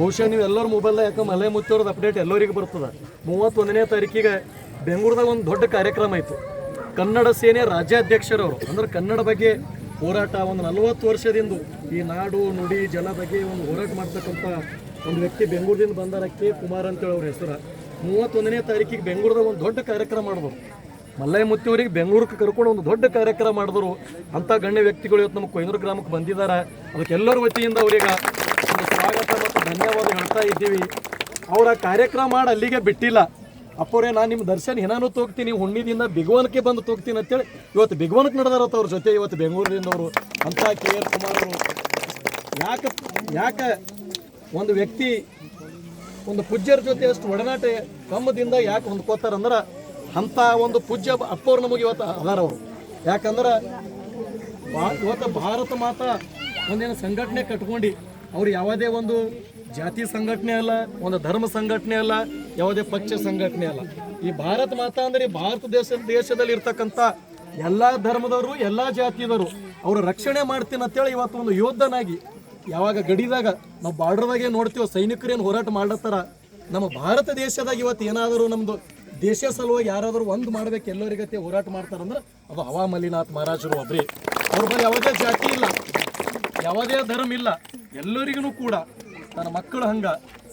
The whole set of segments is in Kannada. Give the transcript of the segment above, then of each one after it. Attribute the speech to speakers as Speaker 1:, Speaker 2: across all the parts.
Speaker 1: ಬಹುಶಃ ನೀವು ಎಲ್ಲರ ಮೊಬೈಲ್ದಾಗ ಯಾಕೆ ಮಲೆ ಮುತ್ತೋರದ ಅಪ್ಡೇಟ್ ಎಲ್ಲರಿಗೂ ಬರ್ತದೆ. ಮೂವತ್ತೊಂದನೇ ತಾರೀಕಿಗೆ ಬೆಂಗಳೂರದಾಗ ಒಂದು ದೊಡ್ಡ ಕಾರ್ಯಕ್ರಮ ಆಯಿತು ಕನ್ನಡ ಸೇನೆ ರಾಜ್ಯಾಧ್ಯಕ್ಷರವರು, ಅಂದ್ರೆ ಕನ್ನಡ ಬಗ್ಗೆ ಹೋರಾಟ, ಒಂದು ನಲವತ್ತು ವರ್ಷದಿಂದ ಈ ನಾಡು, ನುಡಿ, ಜನ ಬಗ್ಗೆ ಒಂದು ಹೋರಾಟ ಮಾಡ್ತಕ್ಕಂಥ ಒಂದು ವ್ಯಕ್ತಿ ಬೆಂಗಳೂರಿಂದ ಬಂದಾರ ಕೆ. ಕುಮಾರ್ ಅಂತೇಳಿ ಅವ್ರ ಹೆಸರು. ಮೂವತ್ತೊಂದನೇ ತಾರೀಕಿಗೆ ಬೆಂಗಳೂರದಾಗ ಒಂದು ದೊಡ್ಡ ಕಾರ್ಯಕ್ರಮ ಮಾಡಿದ್ರು. ಮಲ್ಲಯ್ಯ ಮುತ್ತಿಯವರಿಗೆ ಬೆಂಗಳೂರಿಗೆ ಕರ್ಕೊಂಡು ಒಂದು ದೊಡ್ಡ ಕಾರ್ಯಕ್ರಮ ಮಾಡಿದ್ರು. ಅಂಥ ಗಣ್ಯ ವ್ಯಕ್ತಿಗಳು ಇವತ್ತು ನಮ್ಮ ಕೊಯ್ನೂರು ಗ್ರಾಮಕ್ಕೆ ಬಂದಿದ್ದಾರೆ ಅದಕ್ಕೆಲ್ಲರ ವತಿಯಿಂದ ಅವರಿಗೆ ಒಂದು ಸ್ವಾಗತ ಮತ್ತು ಧನ್ಯವಾದ ಹೇಳ್ತಾ ಇದ್ದೀವಿ. ಅವರ ಕಾರ್ಯಕ್ರಮ ಮಾಡಿ ಅಲ್ಲಿಗೆ ಬಿಟ್ಟಿಲ್ಲ. ಅಪ್ಪೋರೆ, ನಾನು ನಿಮ್ಮ ದರ್ಶನ ಏನಾನು ತೋಗ್ತೀನಿ ಹುಣ್ಣಿದಿಂದ ಬಿಗುವನಕ್ಕೆ ಬಂದು ತೋಗ್ತೀನಿ ಅಂತೇಳಿ ಇವತ್ತು ಬಿಗುವನಕ್ಕೆ ನಡೆದಾರತ್ತ ಅವ್ರ ಜೊತೆ, ಇವತ್ತು ಬೆಂಗಳೂರಿನಿಂದ ಅವರು ಅಂತ ಕೆ. ಆರ್ ಕುಮಾರ್ ಅವರು. ಯಾಕೆ ಯಾಕೆ ಒಂದು ವ್ಯಕ್ತಿ, ಒಂದು ಪೂಜ್ಯರ ಜೊತೆ ಅಷ್ಟು ಒಡನಾಟ ಕಮ್ಮದಿಂದ ಯಾಕೆ ಹೊಂದ್ಕೋತಾರಂದ್ರೆ ಅಂಥ ಒಂದು ಪೂಜ್ಯ ಅಪ್ಪವ್ರು ನಮಗೆ ಇವತ್ತು ಅದಾರ ಅವರು. ಯಾಕಂದ್ರೆ ಇವತ್ತು ಭಾರತ ಮಾತಾ ಒಂದೇನು ಸಂಘಟನೆ ಕಟ್ಕೊಂಡು ಅವ್ರು ಯಾವುದೇ ಒಂದು ಜಾತಿ ಸಂಘಟನೆ ಅಲ್ಲ, ಒಂದು ಧರ್ಮ ಸಂಘಟನೆ ಅಲ್ಲ, ಯಾವುದೇ ಪಕ್ಷ ಸಂಘಟನೆ ಅಲ್ಲ. ಈ ಭಾರತ ಮಾತಾ ಅಂದರೆ ಭಾರತ ದೇಶ, ದೇಶದಲ್ಲಿ ಇರ್ತಕ್ಕಂಥ ಎಲ್ಲ ಧರ್ಮದವರು, ಎಲ್ಲ ಜಾತಿಯವರು ಅವರ ರಕ್ಷಣೆ ಮಾಡ್ತೀನಿ ಅಂತೇಳಿ ಇವತ್ತು ಒಂದು ಯೋಧನಾಗಿ ಯಾವಾಗ ಗಡಿದಾಗ ನಾವು ಬಾರ್ಡರ್ದಾಗೆ ನೋಡ್ತೀವೋ ಸೈನಿಕರೇನು ಹೋರಾಟ ಮಾಡತ್ತಾರ ನಮ್ಮ ಭಾರತ ದೇಶದಾಗ ಇವತ್ತು ಏನಾದರೂ ನಮ್ಮದು ದೇಶ ಸಲುವಾಗಿ ಯಾರಾದರೂ ಒಂದು ಮಾಡ್ಬೇಕು, ಎಲ್ಲರಿಗತ್ತೆ ಹೋರಾಟ ಮಾಡ್ತಾರಂದ್ರೆ ಅದು ಹವಾ ಮಲ್ಲಿನಾಥ್ ಮಹಾರಾಜರು ಒಬ್ರಿ. ಅವ್ರ ಬಳಿ ಯಾವುದೇ ಜಾತಿ ಇಲ್ಲ, ಯಾವುದೇ ಧರ್ಮ ಇಲ್ಲ. ಎಲ್ಲರಿಗೂ ಕೂಡ ನನ್ನ ಮಕ್ಕಳು ಹಂಗ,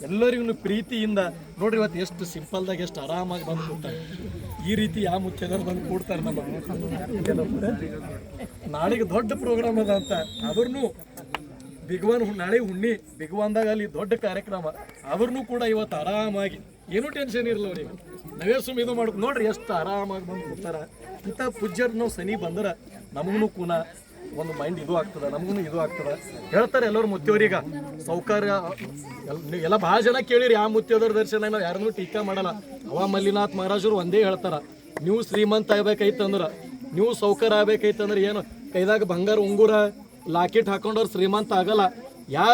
Speaker 1: ಎಲ್ಲರಿಗೂ ಪ್ರೀತಿಯಿಂದ. ನೋಡ್ರಿ ಇವತ್ತು ಎಷ್ಟು ಸಿಂಪಲ್ದಾಗ ಎಷ್ಟು ಆರಾಮಾಗಿ ಬಂದು ಕೂಡ್ತಾರೆ. ಈ ರೀತಿ ಯಾವ ಮುಖ್ಯದವ್ರು ಬಂದು ಕೂಡ್ತಾರೆ ನಮ್ಮ ನಾಳೆಗೆ ದೊಡ್ಡ ಪ್ರೋಗ್ರಾಮ್ ಅದ ಅಂತ. ಆದ್ರೂ ಬಿಗ್ವಾನ್ ನಾಳೆ ಹುಣ್ಣಿ ಬಿಗ್ವಾನ್ದಾಗ ಅಲ್ಲಿ ದೊಡ್ಡ ಕಾರ್ಯಕ್ರಮ. ಅವ್ರನ್ನೂ ಕೂಡ ಇವತ್ತು ಆರಾಮಾಗಿ. ಏನೂ ಟೆನ್ಷನ್ ಇರಲ್ಲ ಅವ್ರಿಗೆ. ನಾವೇ ಸುಮ್ಮ ಇದು ಮಾಡ್ಕೊ ನೋಡ್ರಿ ಎಷ್ಟು ಆರಾಮಾಗಿ ಬಂದು ಕೂತಾರ ಇಂಥ ಪೂಜ್ಯರು ನಾವು ಸನಿ ಬಂದ್ರೆ ನಮಗೂ ಕೂಡ ಒಂದು ಮೈಂಡ್ ಇದು ಆಗ್ತದ ನಮಗೂ ಇದು ಆಗ್ತದ. ಹೇಳ್ತಾರೆ ಎಲ್ಲರೂ ಮುತ್ತಿಯವರೀಗ ಸೌಕರ್ಯ ಎಲ್ಲ ಭಾಳ ಜನ ಕೇಳಿರಿ, ಆ ಮುತ್ತಿಯೋದ್ರ ದರ್ಶನ ನಾವು ಯಾರನ್ನೂ ಟೀಕಾ ಮಾಡಲ್ಲ. ಅವ ಮಲ್ಲಿನಾಥ್ ಮಹಾರಾಜರು ಒಂದೇ ಹೇಳ್ತಾರ, ನೀವು ಶ್ರೀಮಂತ ಆಗ್ಬೇಕಾಯ್ತಂದ್ರೆ, ನೀವು ಸೌಕರ್ಯ ಆಗ್ಬೇಕಾಯ್ತಂದ್ರೆ ಏನು? ಕೈದಾಗ ಬಂಗಾರ, ಉಂಗುರ, ಲಾಕೆಟ್ ಹಾಕೊಂಡವ್ರು ಶ್ರೀಮಂತ ಆಗಲ್ಲ.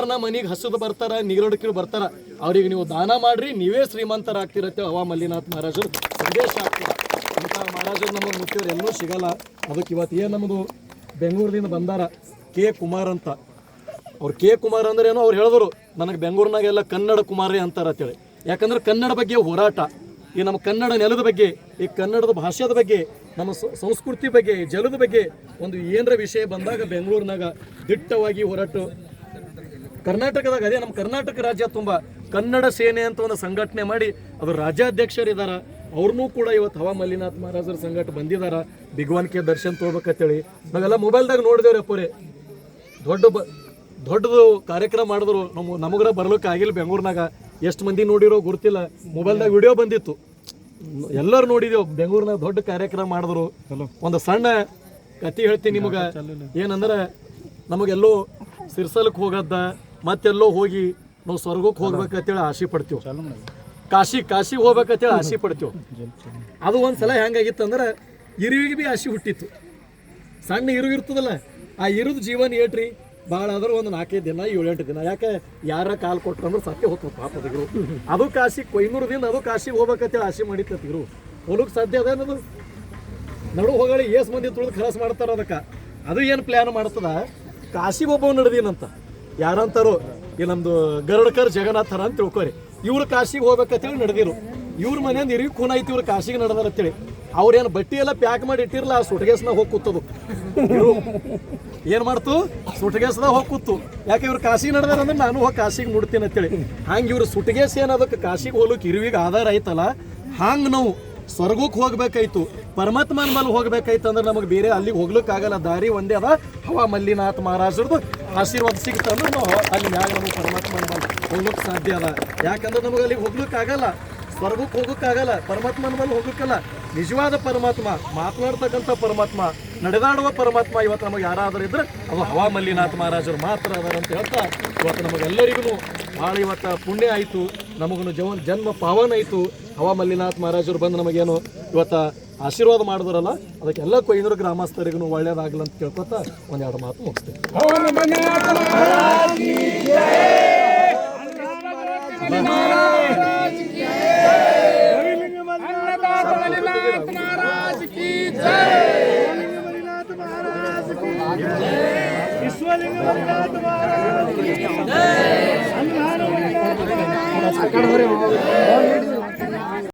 Speaker 1: ನಮ್ಮ ಮನೆಗೆ ಹಸಿದು ಬರ್ತಾರ ನೀರೊಡಕಿರು ಬರ್ತಾರ, ಅವ್ರಿಗೆ ನೀವು ದಾನ ಮಾಡ್ರಿ, ನೀವೇ ಶ್ರೀಮಂತರಾಗ್ತಿರತ್ತೆ ಅವ ಮಲ್ಲಿನಾಥ್ ಮಹಾರಾಜರು. ಸಂದೇಶ ಆಗ್ತೀರ ಅಂತ ಮಹಾರಾಜರು ನಮ್ಮ ಮುಖ್ಯವ್ರು ಎಲ್ಲೂ ಸಿಗಲ್ಲ. ಅದಕ್ಕೆ ಇವತ್ತು ಏನು ನಮ್ಮದು ಬೆಂಗಳೂರಿನಿಂದ ಬಂದಾರ ಕೆ ಕುಮಾರ್ ಅಂತ. ಅವ್ರು ಕೆ ಕುಮಾರ್ ಅಂದ್ರೆ ಏನೋ ಅವ್ರು ಹೇಳಿದ್ರು ನನಗೆ ಬೆಂಗಳೂರಿನಾಗೆಲ್ಲ ಕನ್ನಡ ಕುಮಾರಿ ಅಂತಾರ ಅಂತೇಳಿ. ಯಾಕಂದ್ರೆ ಕನ್ನಡ ಬಗ್ಗೆ ಹೋರಾಟ, ಈ ನಮ್ಮ ಕನ್ನಡ ನೆಲದ ಬಗ್ಗೆ, ಈ ಕನ್ನಡದ ಭಾಷೆದ ಬಗ್ಗೆ, ನಮ್ಮ ಸಂಸ್ಕೃತಿ ಬಗ್ಗೆ ಜಲದ ಬಗ್ಗೆ ಒಂದು ಏನರ ವಿಷಯ ಬಂದಾಗ ಬೆಂಗಳೂರಿನಾಗ ದಿಟ್ಟವಾಗಿ ಹೋರಾಟ. ಕರ್ನಾಟಕದಾಗ ಅದೇ, ನಮ್ಮ ಕರ್ನಾಟಕ ರಾಜ್ಯ ತುಂಬ ಕನ್ನಡ ಸೇನೆ ಅಂತ ಒಂದು ಸಂಘಟನೆ ಮಾಡಿ, ಅದು ರಾಜ್ಯಾಧ್ಯಕ್ಷರಿದಾರ. ಅವ್ರನ್ನೂ ಕೂಡ ಇವತ್ತು ಹವಾ ಮಲ್ಲಿನಾಥ್ ಮಹಾರಾಜರ ಸಂಘಟ ಬಂದಿದಾರ. ಬಿಗ್ವಾನ್ಕೆ ದರ್ಶನ್ ತೊಗೊಬೇಕಂತೇಳಿ ನಾವೆಲ್ಲ ಮೊಬೈಲ್ದಾಗ ನೋಡಿದೇವ್ರಿ ಅಪ್ಪರೇ. ದೊಡ್ಡ ಬ ದೊಡ್ಡದು ಕಾರ್ಯಕ್ರಮ ಮಾಡಿದ್ರು. ನಮ್ಮ ನಮಗರ ಬರ್ಲಿಕ್ಕೆ ಆಗಿಲ್ಲ ಬೆಂಗಳೂರಿನಾಗ. ಎಷ್ಟು ಮಂದಿ ನೋಡಿರೋ ಗೊತ್ತಿಲ್ಲ. ಮೊಬೈಲ್ದಾಗ ವಿಡಿಯೋ ಬಂದಿತ್ತು. ಎಲ್ಲರೂ ನೋಡಿದೇವು. ಬೆಂಗಳೂರಿನಾಗ ದೊಡ್ಡ ಕಾರ್ಯಕ್ರಮ ಮಾಡಿದ್ರು. ಒಂದು ಸಣ್ಣ ಕತಿ ಹೇಳ್ತೀನಿ ನಿಮಗೆ. ಏನಂದ್ರೆ ನಮಗೆಲ್ಲೋ ಸಿರ್ಸಲಕ್ಕೆ ಹೋಗದ್ದ ಮತ್ತೆಲ್ಲೋ ಹೋಗಿ ನಾವು ಸ್ವರ್ಗಕ್ಕೆ ಹೋಗ್ಬೇಕಂತೇಳಿ ಆಸೆ ಪಡ್ತೀವಿ. ಕಾಶಿ ಕಾಶಿ ಹೋಗ್ಬೇಕಂತೇಳಿ ಆಸೆ ಪಡ್ತೇವೆ. ಅದು ಒಂದು ಸಲ ಹೆಂಗಾಗಿತ್ತಂದ್ರೆ ಇರುವಿಗೆ ಭೀ ಆಸೆ ಹುಟ್ಟಿತ್ತು. ಸಣ್ಣ ಇರು ಇರ್ತದಲ್ಲ ಆ ಇರುದು ಜೀವನ ಏಟ್ರಿ ಭಾಳ ಆದ್ರೆ ಒಂದು ನಾಲ್ಕೈದು ದಿನ ಏಳೆಂಟು ದಿನ. ಯಾಕೆ? ಯಾರ ಕಾಲು ಕೊಟ್ಟಂದ್ರೆ ಸತ್ಯ ಹೋಗ್ತದೆ ಪಾಪದಿಗರು ಅದು ಕಾಶಿ ಕೊಯ್ನೂರದಿಂದ ಅದು ಕಾಶಿಗೆ ಹೋಗ್ಬೇಕಂತೇಳಿ ಆಸೆ ಮಾಡಿತ್ತತಿಗರು ಹೋಗಕ್ಕೆ ಸಾಧ್ಯ ಅದ ಅನ್ನೋದು ನಡು ಹೋಗಳಿ ಏಸ್ ಮಂದಿ ತುಳಿದು ಖಲಾಸ್ ಮಾಡ್ತಾರ ಅದಕ್ಕೆ. ಅದು ಏನು ಪ್ಲ್ಯಾನ್ ಮಾಡ್ತದ? ಕಾಶಿ ಒಬ್ಬ ನಡೆದೀನಂತ. ಯಾರಂತಾರೋ? ಈ ನಮ್ಮದು ಗರುಡಕರ್ ಜಗನ್ನಾಥರ ಅಂತ ತಿಳ್ಕೊರಿ. ಇವ್ರು ಕಾಶಿಗೆ ಹೋಗ್ಬೇಕಂತೇಳಿ ನಡೆದಿರು. ಇವ್ರ ಮನೆಯಿಂದ ಇರಿವಿ ಖೂನ್ ಐತಿ ಇವ್ರು ಕಾಶಿಗೆ ನಡೆದಾರ ಅಂತೇಳಿ. ಅವ್ರೇನು ಬಟ್ಟಿ ಎಲ್ಲ ಪ್ಯಾಕ್ ಮಾಡಿ ಇಟ್ಟಿರಲ್ಲ ಆ ಸುಟ್ಗೇಸ್ನಾಗ ಹೋಗಿ ಕೂತದು. ಏನು ಮಾಡ್ತು? ಸುಟ್ಗೇಸ್ದಾಗ ಹೋಗಿ ಕೂತು. ಯಾಕೆ ಇವ್ರು ಕಾಶಿಗೆ ನಡೆದಾರ ಅಂದ್ರೆ ನಾನು ಹೋಗಿ ಕಾಶಿಗೆ ಮುಡ್ತೀನಿ ಅಂತೇಳಿ. ಹಂಗೆ ಇವ್ರು ಸುಟ್ಗೇಸ್ ಏನು ಅದಕ್ಕೆ ಕಾಶಿಗೆ ಹೋಗ್ಲಿಕ್ಕೆ ಇರುವಿಗೆ ಆಧಾರ ಐತಲ್ಲ, ಹಂಗೆ ನಾವು ಸ್ವರ್ಗಕ್ಕೆ ಹೋಗ್ಬೇಕಾಯ್ತು, ಪರಮಾತ್ಮನ ಮೇಲೆ ಹೋಗ್ಬೇಕಾಯ್ತು ಅಂದ್ರೆ ನಮಗೆ ಬೇರೆ ಅಲ್ಲಿಗೆ ಹೋಗ್ಲಿಕ್ಕಾಗಲ್ಲ. ದಾರಿ ಒಂದೇ ಅದ, ಹವಾ ಮಲ್ಲಿನಾಥ್ ಮಹಾರಾಜರದು ಆಶೀರ್ವಾದ ಸಿಗ್ತಂದ್ರೆ ನಾವು ಅಲ್ಲಿ ಮ್ಯಾಗ ನಮಗೆ ಪರಮಾತ್ಮನ ಮೇಲೆ ಹೋಗ್ಲಿಕ್ಕೆ ಸಾಧ್ಯ ಅಲ್ಲ. ಯಾಕಂದ್ರೆ ನಮಗೆ ಅಲ್ಲಿಗೆ ಹೋಗ್ಲಿಕ್ಕಾಗಲ್ಲ. ಸ್ವರ್ಗಕ್ಕೆ ಹೋಗೋಕ್ಕಾಗಲ್ಲ. ಪರಮಾತ್ಮನ ಮೇಲೆ ಹೋಗೋಕ್ಕಲ್ಲ ನಿಜವಾದ ಪರಮಾತ್ಮ, ಮಾತನಾಡ್ತಕ್ಕಂಥ ಪರಮಾತ್ಮ, ನಡೆದಾಡುವ ಪರಮಾತ್ಮ ಇವತ್ತು ನಮಗೆ ಯಾರಾದರೂ ಇದ್ರೆ ಅದು ಹವಾ ಮಲ್ಲಿನಾಥ್ ಮಹಾರಾಜರು ಮಾತ್ರ ಅದಾರ ಅಂತ ಹೇಳ್ತಾ ಇವತ್ತು ನಮಗೆಲ್ಲರಿಗೂ ಭಾಳ ಇವತ್ತು ಪುಣ್ಯ ಆಯಿತು. ನಮಗೂ ಜನ್ಮ ಪಾವನ ಆಯಿತು. ಹವಾ ಮಲ್ಲಿನಾಥ್ ಮಹಾರಾಜರು ಬಂದು ನಮಗೇನು ಇವತ್ತು ಆಶೀರ್ವಾದ ಮಾಡಿದ್ರಲ್ಲ ಅದಕ್ಕೆಲ್ಲ ಕೊಯ್ಯೂರು ಗ್ರಾಮಸ್ಥರಿಗೂ ಒಳ್ಳೇದಾಗಲಿ ಅಂತ ಕೇಳ್ಕೊತ ಒಂದೆರಡು ಮಾತು
Speaker 2: ಮುಗಿಸ್ತೀವಿ
Speaker 1: ಆ ಹೋಗಿ